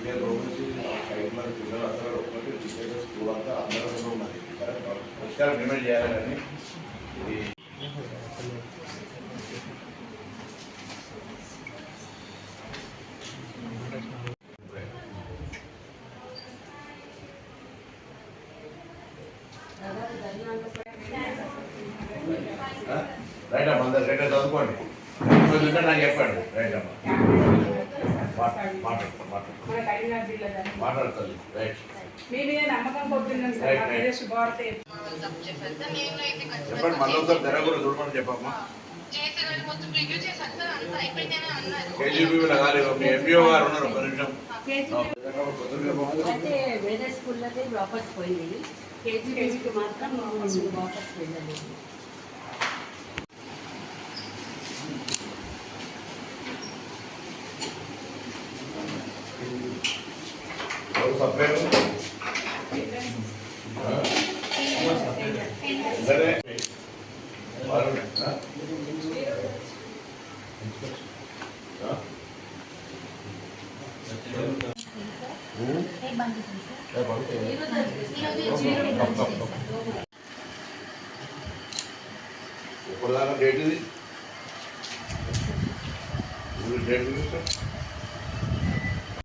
పదిహేను రోజుల ఐదు మంది పిల్లలు అందరూ ఒక్కటి టీచర్స్ స్కూల్ అంతా అందరూ ఉన్నది కరెక్ట్ పరిష్కారం డిమాండ్ చేయాలని ఇది రైట్ అమ్మా అందరు రైట్ చదువుకోండి. నాకు చెప్పండి. రైట్ అమ్మా. చెప్పండి మళ్ళీ ఒకసారి కూడా చూడమని చెప్పమ్మా. అయితే వేరే స్కూళ్ళకి వాపస్ పోయింది. కేజీబీకి మాత్రం వాపస్ వెళ్ళలేదు సపరేట్ సరే ఇప్పుడు దాకా డేట్ ఇది? ఇప్పుడు డేట్ సార్?